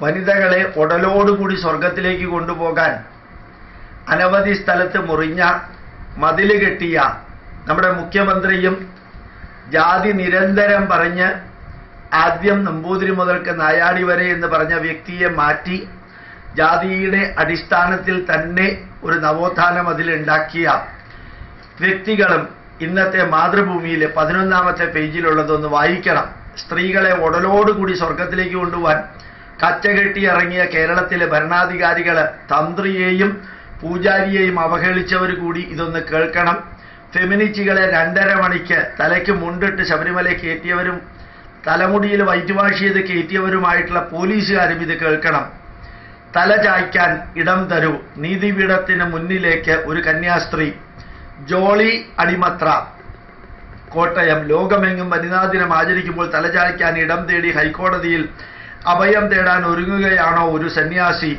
വനിതകളെ ഉടലോടുകൂടി സ്വർഗത്തിലേക്ക് കൊണ്ടുപോകാൻ അനവധി സ്ഥലത്ത് മുറിഞ്ഞ മതിൽ കെട്ടിയ നമ്മുടെ മുഖ്യമന്ത്രിയും ജാതി നിരന്തരം പറഞ്ഞ് ആദ്യം നമ്പൂതിരി മുതൽക്ക് നായാടി വരെ എന്ന് പറഞ്ഞ വ്യക്തിയെ മാറ്റി ജാതിയുടെ അടിസ്ഥാനത്തിൽ തന്നെ ഒരു നവോത്ഥാനം അതിലുണ്ടാക്കിയ വ്യക്തികളും ഇന്നത്തെ മാതൃഭൂമിയിൽ പതിനൊന്നാമത്തെ പേജിലുള്ളതൊന്ന് വായിക്കണം. സ്ത്രീകളെ ഉടലോടുകൂടി സ്വർഗത്തിലേക്ക് കൊണ്ടുപോകാൻ കച്ചകെട്ടി ഇറങ്ങിയ കേരളത്തിലെ ഭരണാധികാരികൾ തന്ത്രിയെയും പൂജാരിയെയും അവഹേളിച്ചവർ കൂടി ഇതൊന്ന് കേൾക്കണം. ഫെമിനിസ്റ്റുകളെ രണ്ടര മണിക്ക് തലയ്ക്ക് മുണ്ടിട്ട് ശബരിമല കയറ്റിയവരും തലമുടിയിൽ വൈറ്റുവാഷ് ചെയ്ത് കയറ്റിയവരുമായിട്ടുള്ള പോലീസുകാരും ഇത് കേൾക്കണം. തല ചായ്ക്കാൻ ഇടം തരൂ. നീതിപീഠത്തിന് മുന്നിലേക്ക് ഒരു കന്യാസ്ത്രീ. ജോളി അടിമത്ര. കോട്ടയം. ലോകമെങ്ങും വനിതാ ദിനം ആചരിക്കുമ്പോൾ തലചായ്ക്കാൻ ഇടം തേടി ഹൈക്കോടതിയിൽ അഭയം തേടാൻ ഒരുങ്ങുകയാണോ ഒരു സന്യാസി?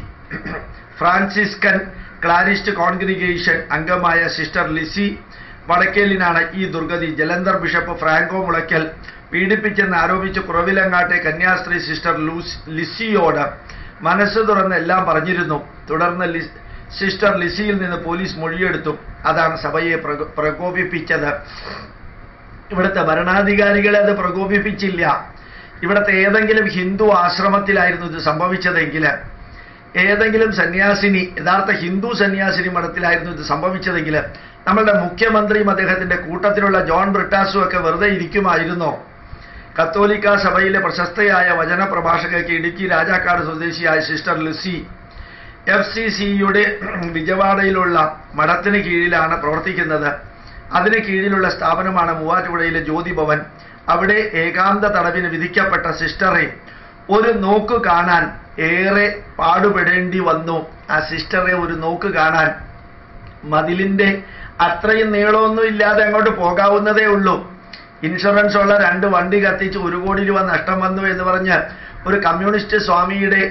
ഫ്രാൻസിസ്കൻ ക്ലാരിസ്റ്റ് കോൺഗ്രിഗേഷൻ അംഗമായ സിസ്റ്റർ ലിസി വടക്കേലിനാണ് ഈ ദുർഗതി. ജലന്ധർ ബിഷപ്പ് ഫ്രാങ്കോ മുളയ്ക്കൽ പീഡിപ്പിച്ചെന്ന് ആരോപിച്ച് കുറവിലങ്ങാട്ടെ കന്യാസ്ത്രീ സിസ്റ്റർ ലൂസ് ലിസിയോട് മനസ്സ് തുറന്ന് എല്ലാം പറഞ്ഞിരുന്നു. തുടർന്ന് സിസ്റ്റർ ലിസിയിൽ നിന്ന് പോലീസ് മൊഴിയെടുത്തു. അതാണ് സഭയെ പ്രകോപിപ്പിച്ചത്. ഇവിടുത്തെ ഭരണാധികാരികളെ അത് പ്രകോപിപ്പിച്ചില്ല. ഇവിടുത്തെ ഏതെങ്കിലും ഹിന്ദു ആശ്രമത്തിലായിരുന്നു ഇത് സംഭവിച്ചതെങ്കിൽ ഏതെങ്കിലും സന്യാസിനി യഥാർത്ഥ ഹിന്ദു സന്യാസിനി മഠത്തിലായിരുന്നു ഇത് സംഭവിച്ചതെങ്കിൽ നമ്മളുടെ മുഖ്യമന്ത്രിയും അദ്ദേഹത്തിന്റെ കൂട്ടത്തിലുള്ള ജോൺ ബ്രിട്ടാസും ഒക്കെ വെറുതെ ഇരിക്കുമായിരുന്നോ? കത്തോലിക്ക സഭയിലെ പ്രശസ്തയായ വചന പ്രഭാഷകയ്ക്ക് ഇടുക്കി രാജാക്കാട് സ്വദേശിയായ സിസ്റ്റർ ലിസി എഫ് സി സിയുടെ വിജയവാഡയിലുള്ള മഠത്തിന് കീഴിലാണ് പ്രവർത്തിക്കുന്നത്. അതിന് കീഴിലുള്ള സ്ഥാപനമാണ് മൂവാറ്റുപുഴയിലെ ജ്യോതി ഭവൻ അവിടെ ഏകാന്ത തടവിന് വിധിക്കപ്പെട്ട സിസ്റ്ററെ ഒരു നോക്ക് കാണാൻ ഏറെ പാടുപെടേണ്ടി വന്നു. ആ സിസ്റ്ററെ ഒരു നോക്ക് കാണാൻ. മതിലിന്റെ അത്രയും നീളമൊന്നും ഇല്ലാതെ അങ്ങോട്ട് പോകാവുന്നതേ ഉള്ളൂ. ഇൻഷുറൻസ് ഉള്ള രണ്ട് വണ്ടി കത്തിച്ച് ഒരു കോടി രൂപ നഷ്ടം വന്നു എന്ന് പറഞ്ഞ് ഒരു കമ്മ്യൂണിസ്റ്റ് സ്വാമിയുടെ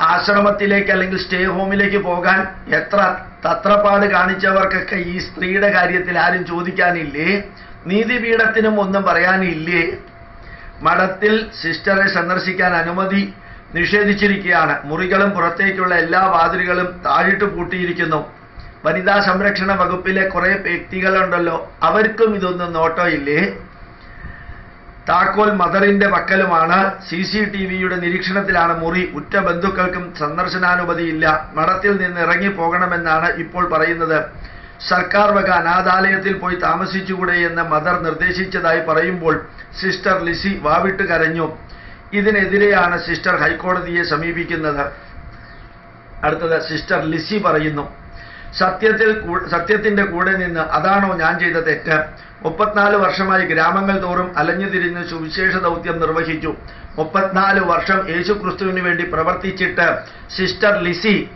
ആശ്രമത്തിലേക്ക് അല്ലെങ്കിൽ സ്റ്റേ ഹോമിലേക്ക് പോകാൻ എത്ര തത്രപ്പാട് കാണിച്ചവർക്കൊക്കെ ഈ സ്ത്രീയുടെ കാര്യത്തിൽ ആരും ചോദിക്കാനില്ലേ? നീതിപീഠത്തിനും ഒന്നും പറയാനില്ലേ? മഠത്തിൽ സിസ്റ്ററെ സന്ദർശിക്കാൻ അനുമതി നിഷേധിച്ചിരിക്കുകയാണ്. മുറികളും പുറത്തേക്കുള്ള എല്ലാ വാതിലുകളും താഴിട്ട് പൂട്ടിയിരിക്കുന്നു. വനിതാ സംരക്ഷണ വകുപ്പിലെ കുറെ വ്യക്തികളുണ്ടല്ലോ. അവർക്കും ഇതൊന്നും നോട്ടമില്ലേ താക്കോൽ മദറിന്റെ പക്കലുമാണ് സി സി ടി വിയുടെ നിരീക്ഷണത്തിലാണ് മുറി. ഉറ്റ ബന്ധുക്കൾക്കും സന്ദർശനാനുമതിയില്ല. മഠത്തിൽ നിന്ന് ഇറങ്ങി പോകണമെന്നാണ് ഇപ്പോൾ പറയുന്നത്. സർക്കാർ വക അനാഥാലയത്തിൽ പോയി താമസിച്ചുകൂടെ എന്ന് മദർ നിർദ്ദേശിച്ചതായി പറയുമ്പോൾ സിസ്റ്റർ ലിസി വാവിട്ട് കരഞ്ഞു. ഇതിനെതിരെയാണ് സിസ്റ്റർ ഹൈക്കോടതിയെ സമീപിക്കുന്നത്. അടുത്തത് സിസ്റ്റർ ലിസി പറയുന്നു. സത്യത്തിൽ സത്യത്തിന്റെ കൂടെ നിന്ന് അതാണോ ഞാൻ ചെയ്ത തെറ്റ്? മുപ്പത്തിനാല് വർഷമായി ഗ്രാമങ്ങൾ തോറും അലഞ്ഞു തിരിഞ്ഞ് സുവിശേഷ ദൗത്യം നിർവഹിച്ചു. മുപ്പത്തിനാല് വർഷം യേശു ക്രിസ്തുവിന് വേണ്ടി പ്രവർത്തിച്ചിട്ട് സിസ്റ്റർ ലിസി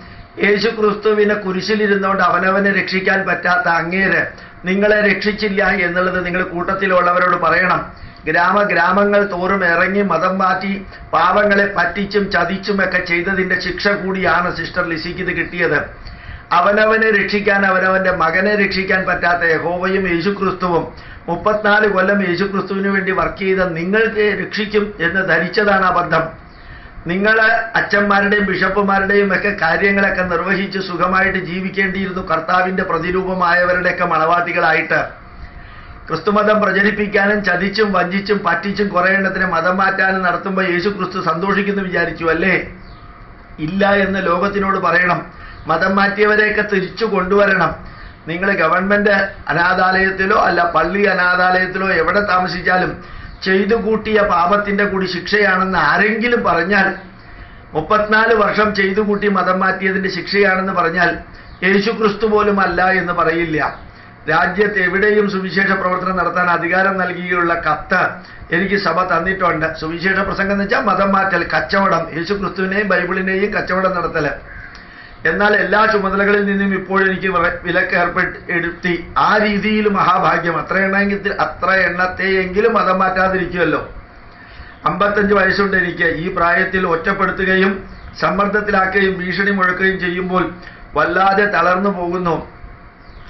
യേശു ക്രിസ്തുവിനെ കുരിശിലിരുന്നുകൊണ്ട് അവനവനെ രക്ഷിക്കാൻ പറ്റാത്ത അങ്ങേര് നിങ്ങളെ രക്ഷിച്ചില്ല എന്നുള്ളത് നിങ്ങൾ കൂട്ടത്തിലുള്ളവരോട് പറയണം. ഗ്രാമ ഗ്രാമങ്ങൾ തോറും ഇറങ്ങി മതം മാറ്റി പാവങ്ങളെ പറ്റിച്ചും ചതിച്ചും ഒക്കെ ചെയ്തതിന്റെ ശിക്ഷ കൂടിയാണ് സിസ്റ്റർ ലിസിക്ക് ഇത് കിട്ടിയത്. അവനവനെ രക്ഷിക്കാൻ അവനവന്റെ മകനെ രക്ഷിക്കാൻ പറ്റാത്ത യഹോവയും യേശുക്രിസ്തുവും മുപ്പത്തിനാല് കൊല്ലം യേശുക്രിസ്തുവിന് വേണ്ടി വർക്ക് ചെയ്ത നിങ്ങൾക്ക് രക്ഷിക്കും എന്ന് ധരിച്ചതാണ് അബദ്ധം നിങ്ങൾ അച്ഛന്മാരുടെയും ബിഷപ്പുമാരുടെയും ഒക്കെ കാര്യങ്ങളൊക്കെ നിർവഹിച്ച് സുഖമായിട്ട് ജീവിക്കേണ്ടിയിരുന്നു കർത്താവിന്റെ പ്രതിരൂപമായവരുടെയൊക്കെ മണവാട്ടികളായിട്ട്. ക്രിസ്തുമതം പ്രചരിപ്പിക്കാനും ചതിച്ചും വഞ്ചിച്ചും പറ്റിച്ചും കുറെ എണ്ണത്തിന് മതം മാറ്റാനും നടത്തുമ്പോൾ യേശു ക്രിസ്തു സന്തോഷിക്കുന്നു വിചാരിച്ചു അല്ലേ? ഇല്ല എന്ന് ലോകത്തിനോട് പറയണം. മതം മാറ്റിയവരെയൊക്കെ തിരിച്ചു കൊണ്ടുവരണം. നിങ്ങൾ ഗവൺമെന്റ് അനാഥാലയത്തിലോ അല്ല പള്ളി അനാഥാലയത്തിലോ എവിടെ താമസിച്ചാലും ചെയ്തു കൂട്ടിയ പാപത്തിന്റെ കൂടി ശിക്ഷയാണെന്ന് ആരെങ്കിലും പറഞ്ഞാൽ മുപ്പത്തിനാല് വർഷം ചെയ്തു കൂട്ടി മതം മാറ്റിയതിന്റെ ശിക്ഷയാണെന്ന് പറഞ്ഞാൽ യേശു ക്രിസ്തു പോലും അല്ല എന്ന് പറയില്ല. രാജ്യത്ത് എവിടെയും സുവിശേഷ പ്രവർത്തനം നടത്താൻ അധികാരം നൽകിയുള്ള കത്ത് എനിക്ക് സഭ തന്നിട്ടുണ്ട്. സുവിശേഷ പ്രസംഗം എന്ന് വെച്ചാൽ മതം മാറ്റൽ കച്ചവടം യേശു ക്രിസ്തുവിനെയും ബൈബിളിനെയും കച്ചവടം നടത്തൽ. എന്നാൽ എല്ലാ ചുമതലകളിൽ നിന്നും വില- വിലക്ക് ഏർപ്പെടുത്തി ആ രീതിയിൽ മഹാഭാഗ്യം. അത്ര എണ്ണമെങ്കിൽ അത്ര എണ്ണത്തെയെങ്കിലും മതം മാറ്റാതിരിക്കുമല്ലോ അമ്പത്തഞ്ച് വയസ്സുണ്ട് എനിക്ക്. ഈ പ്രായത്തിൽ ഒറ്റപ്പെടുത്തുകയും സമ്മർദ്ദത്തിലാക്കുകയും ഭീഷണി മുഴക്കുകയും ചെയ്യുമ്പോൾ വല്ലാതെ തളർന്നു പോകുന്നു.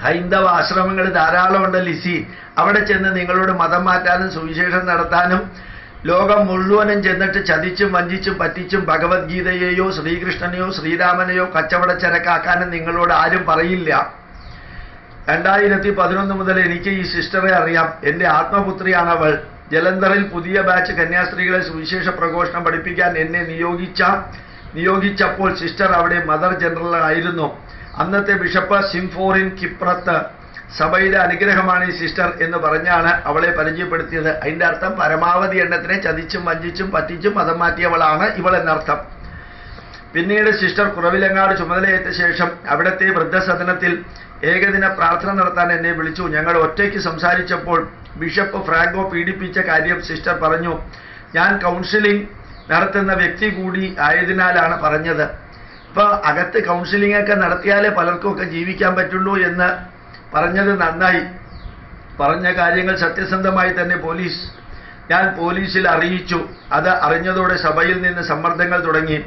ഹൈന്ദവ ആശ്രമങ്ങൾ ധാരാളമുണ്ട് ലിസി. അവിടെ ചെന്ന് നിങ്ങളോട് മതം മാറ്റാനും സുവിശേഷം നടത്താനും ലോകം മുഴുവനും ചെന്നിട്ട് ചതിച്ചും വഞ്ചിച്ചും പറ്റിച്ചും ഭഗവത്ഗീതയെയോ ശ്രീകൃഷ്ണനെയോ ശ്രീരാമനെയോ കച്ചവടച്ചരക്കാക്കാനും നിങ്ങളോട് ആരും പറയില്ല. രണ്ടായിരത്തി പതിനൊന്ന് മുതൽ എനിക്ക് ഈ സിസ്റ്ററെ അറിയാം. എന്റെ ആത്മപുത്രിയാണ് അവൾ ജലന്ധറിൽ പുതിയ ബാച്ച് കന്യാസ്ത്രീകളെ സുവിശേഷ പ്രഘോഷണം പഠിപ്പിക്കാൻ എന്നെ നിയോഗിച്ച നിയോഗിച്ചപ്പോൾ സിസ്റ്റർ അവിടെ മദർ ജനറൽ ആയിരുന്നു. അന്നത്തെ ബിഷപ്പ് സിംഫോറിൻ കിപ്രത്ത്. സഭയുടെ അനുഗ്രഹമാണ് ഈ സിസ്റ്റർ എന്ന് പറഞ്ഞാണ് അവളെ പരിചയപ്പെടുത്തിയത്. അതിന്റെ അർത്ഥം പരമാവധി എണ്ണത്തിനെ ചതിച്ചും വഞ്ചിച്ചും പറ്റിച്ചും മതം മാറ്റിയവളാണ് ഇവൾ എന്നർത്ഥം. പിന്നീട് സിസ്റ്റർ കുറവിലങ്ങാട് ചുമതലയേറ്റ ശേഷം അവിടത്തെ വൃദ്ധസദനത്തിൽ ഏകദിന പ്രാർത്ഥന നടത്താൻ എന്നെ വിളിച്ചു. ഞങ്ങൾ ഒറ്റയ്ക്ക് സംസാരിച്ചപ്പോൾ ബിഷപ്പ് ഫ്രാങ്കോ പീഡിപ്പിച്ച കാര്യം സിസ്റ്റർ പറഞ്ഞു. ഞാൻ കൗൺസിലിംഗ് നടത്തുന്ന വ്യക്തി കൂടി ആയതിനാലാണ് പറഞ്ഞത്. ഇപ്പൊ അകത്ത് കൗൺസിലിംഗ് ഒക്കെ നടത്തിയാലേ പലർക്കും ഒക്കെ ജീവിക്കാൻ പറ്റുള്ളൂ എന്ന് പറഞ്ഞത് നന്നായി. പറഞ്ഞ കാര്യങ്ങൾ സത്യസന്ധമായി തന്നെ പോലീസ് ഞാൻ പോലീസിൽ അറിയിച്ചു. അത് അറിഞ്ഞതോടെ സഭയിൽ നിന്ന് സമ്മർദ്ദങ്ങൾ തുടങ്ങി.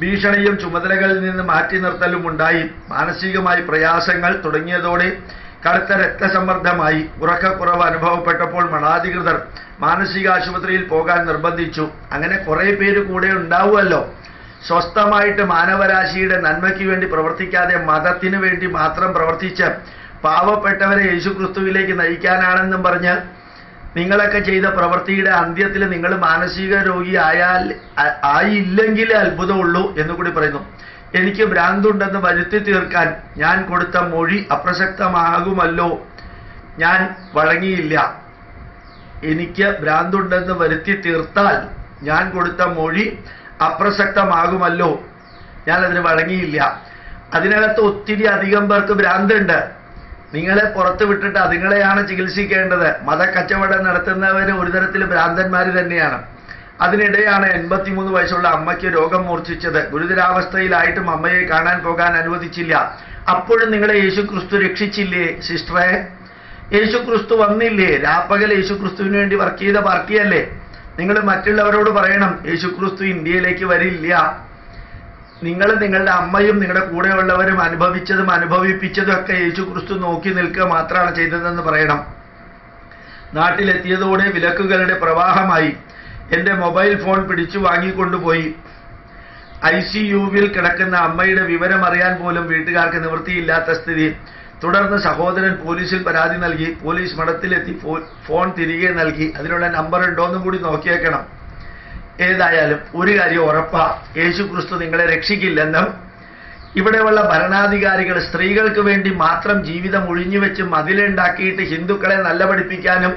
ഭീഷണിയും ചുമതലകളിൽ നിന്ന് മാറ്റി നിർത്തലും ഉണ്ടായി. മാനസികമായി പ്രയാസങ്ങൾ തുടങ്ങിയതോടെ കടുത്ത രക്തസമ്മർദ്ദമായി. ഉറക്കക്കുറവ് അനുഭവപ്പെട്ടപ്പോൾ മണാധികൃതർ മാനസിക ആശുപത്രിയിൽ പോകാൻ നിർബന്ധിച്ചു. അങ്ങനെ കുറെ പേര് കൂടെ ഉണ്ടാവുമല്ലോ. സ്വസ്ഥമായിട്ട് മാനവരാശിയുടെ നന്മയ്ക്ക് വേണ്ടി പ്രവർത്തിക്കാതെ മതത്തിനു വേണ്ടി മാത്രം പ്രവർത്തിച്ച് പാവപ്പെട്ടവരെ യേശുക്രിസ്തുവിലേക്ക് നയിക്കാനാണെന്നും പറഞ്ഞ് നിങ്ങളൊക്കെ ചെയ്ത പ്രവൃത്തിയുടെ അന്ത്യത്തിൽ നിങ്ങൾ മാനസിക രോഗി ആയാൽ ആയില്ലെങ്കിൽ അത്ഭുതമുള്ളൂ എന്നുകൂടി പറയുന്നു. എനിക്ക് ഭ്രാന്തുണ്ടെന്ന് വരുത്തി തീർക്കാൻ ഞാൻ കൊടുത്ത മൊഴി അപ്രസക്തമാകുമല്ലോ. ഞാൻ വഴങ്ങിയില്ല. എനിക്ക് ഭ്രാന്തുണ്ടെന്ന് വരുത്തി തീർത്താൽ ഞാൻ കൊടുത്ത മൊഴി അപ്രസക്തമാകുമല്ലോ. ഞാൻ അതിന് വഴങ്ങിയില്ല. അതിനകത്ത് ഒത്തിരി അധികം പേർക്ക് ഭ്രാന്തുണ്ട്. നിങ്ങളെ പുറത്ത് വിട്ടിട്ട് അതുങ്ങളെയാണ് ചികിത്സിക്കേണ്ടത്. മതക്കച്ചവടം നടത്തുന്നവർ ഒരു തരത്തിൽ ഭ്രാന്തന്മാർ തന്നെയാണ്. അതിനിടെയാണ് എൺപത്തിമൂന്ന് വയസ്സുള്ള അമ്മയ്ക്ക് രോഗം മൂർച്ഛിച്ചത്. ഗുരുതരാവസ്ഥയിലായിട്ടും അമ്മയെ കാണാൻ പോകാൻ അനുവദിച്ചില്ല. അപ്പോഴും നിങ്ങളെ യേശു ക്രിസ്തു രക്ഷിച്ചില്ലേ സിസ്റ്ററെ? യേശു ക്രിസ്തു വന്നില്ലേ? രാപ്പകൽ യേശു ക്രിസ്തുവിന് വേണ്ടി വർക്ക് ചെയ്ത പാർട്ടിയല്ലേ? നിങ്ങൾ മറ്റുള്ളവരോട് പറയണം യേശു ക്രിസ്തു ഇന്ത്യയിലേക്ക് വരില്ല. നിങ്ങൾ നിങ്ങളുടെ അമ്മയും നിങ്ങളുടെ കൂടെയുള്ളവരും അനുഭവിച്ചതും അനുഭവിപ്പിച്ചതും ഒക്കെ യേശു ക്രിസ്തു നോക്കി നിൽക്കുക മാത്രമാണ് ചെയ്തതെന്ന് പറയണം. നാട്ടിലെത്തിയതോടെ വിലക്കുകളുടെ പ്രവാഹമായി. എന്റെ മൊബൈൽ ഫോൺ പിടിച്ചു വാങ്ങിക്കൊണ്ടുപോയി. ഐ സി യുവിൽ കിടക്കുന്ന അമ്മയുടെ വിവരം അറിയാൻ പോലും വീട്ടുകാർക്ക് നിവൃത്തിയില്ലാത്ത സ്ഥിതി. തുടർന്ന് സഹോദരൻ പോലീസിൽ പരാതി നൽകി. പോലീസ് മഠത്തിലെത്തി ഫോൺ തിരികെ നൽകി. അതിനുള്ള നമ്പർ ഉണ്ടോ എന്നും കൂടി നോക്കിയേക്കണം. ഏതായാലും ഒരു കാര്യം ഉറപ്പാ. യേശു ക്രിസ്തു നിങ്ങളെ രക്ഷിക്കില്ലെന്നും ഇവിടെയുള്ള ഭരണാധികാരികൾ സ്ത്രീകൾക്ക് വേണ്ടി മാത്രം ജീവിതം ഒഴിഞ്ഞുവെച്ച് മതിലുണ്ടാക്കിയിട്ട് ഹിന്ദുക്കളെ നല്ല പഠിപ്പിക്കാനും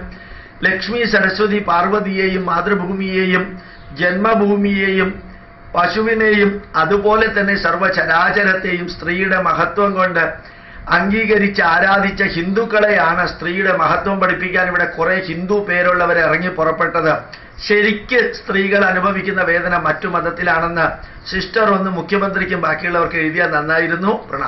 ലക്ഷ്മി സരസ്വതി പാർവതിയെയും മാതൃഭൂമിയെയും ജന്മഭൂമിയെയും പശുവിനെയും അതുപോലെ തന്നെ സർവചരാചരത്തെയും സ്ത്രീയുടെ മഹത്വം കൊണ്ട് അംഗീകരിച്ച് ആരാധിച്ച ഹിന്ദുക്കളെയാണ് സ്ത്രീയുടെ മഹത്വം പഠിപ്പിക്കാൻ ഇവിടെ കുറെ ഹിന്ദു പേരുള്ളവരെ ഇറങ്ങി പുറപ്പെട്ടത്. ശരിക്ക് സ്ത്രീകൾ അനുഭവിക്കുന്ന വേദന മറ്റു മതത്തിലാണെന്ന് സിസ്റ്റർ ഒന്ന് മുഖ്യമന്ത്രിക്കും ബാക്കിയുള്ളവർക്ക് എഴുതിയാൽ നന്നായിരുന്നു. പ്രണാമം.